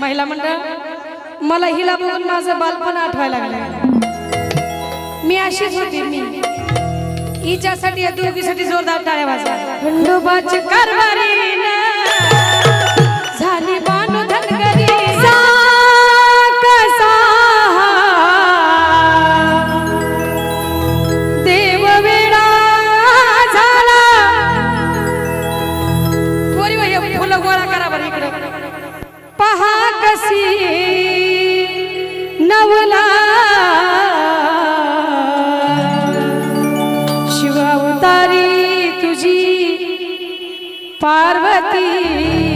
महिला मंडळ मला हिला बघून माझं बालपण आठवायला लागलं. मी अशीच होती मी. हिच्यासाठी या दोघीसाठी जोरदार टाळ्या वाजवा. रसी नवला. शिवावतारी तुझी पार्वती.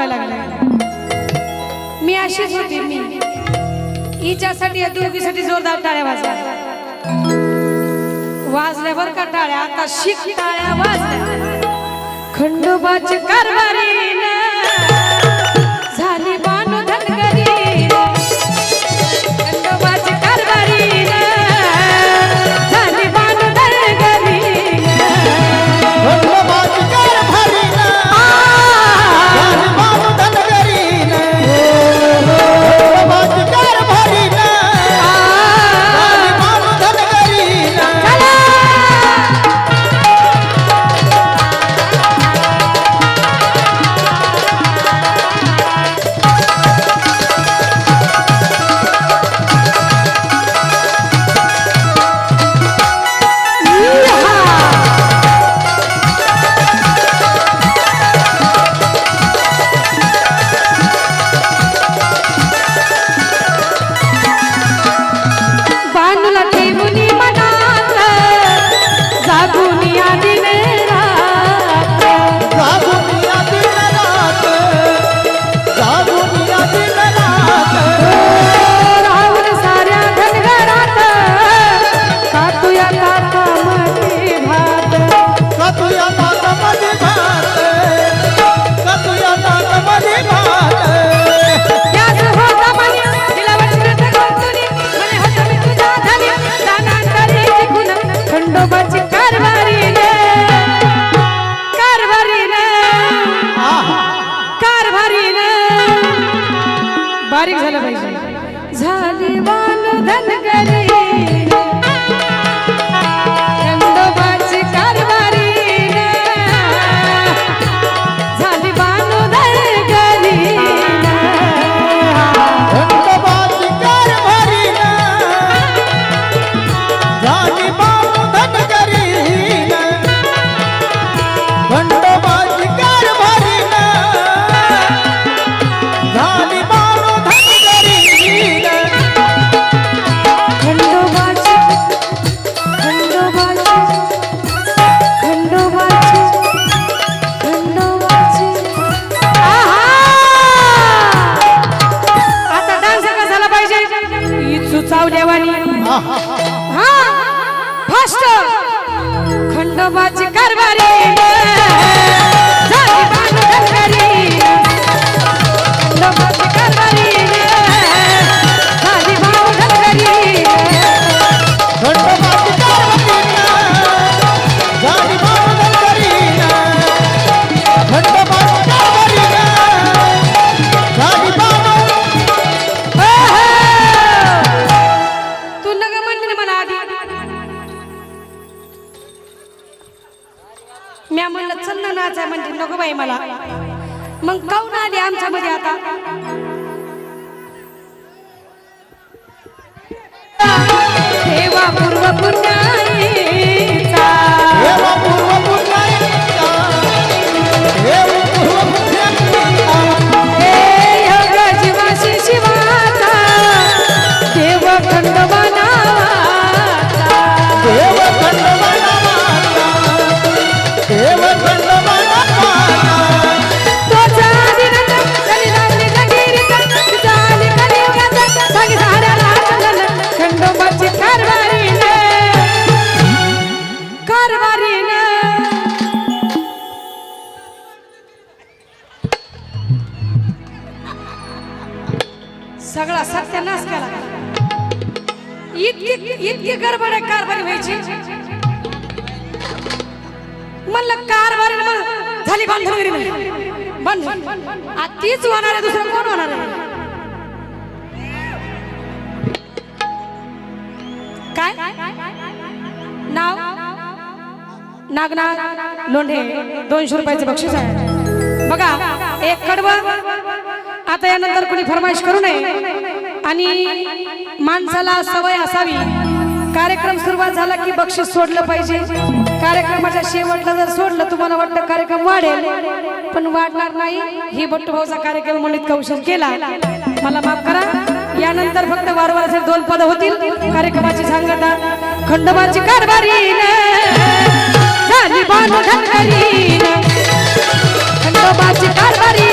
बघा लागले मी अशीच होती मी. हिच्यासाठी या जोरदार टाळ्या वाजल्या वाजल्या बर का टाळ्या? आता शिक टाळ्या वाजल्या. खंडोबाचे कारभारी बारीक झालं पाहिजे. झाली वाल धनगरी. मग काऊन आली आमच्यामध्ये आता? सगळा सत्यानाश केला. इतकी इतकी गडबड आहे कारभारी व्हायची. म्हणलं कारभारी मग झाली बांधणगिरी बंद. आ, तीच होणार आहे दुसरं कोण होणार आहे? काय? नाव? नागनाथ लोंढे. दोनशे रुपयाचं बक्षीस आहे. बघा एक कडवं आता यानंतर कोणी फरमाईश करू नये. आणि माणसाला सवय असावी. कार्यक्रम सुरुवात झाला की बक्षीस सोडलं पाहिजे. कार्यक्रमाच्या शेवटला जर सोडलं तुम्हाला वाटतं कार्यक्रम वाढेल. पण वाढणार नाही. ही भट्टभाऊचा कार्यक्रम मंडित कौशल केला. मला माफ करा. यानंतर फक्त वारंवार असे दोन पद होतील कार्यक्रमाची सांगता. खंडोबाची कारभारी खंडोबाची कारभारी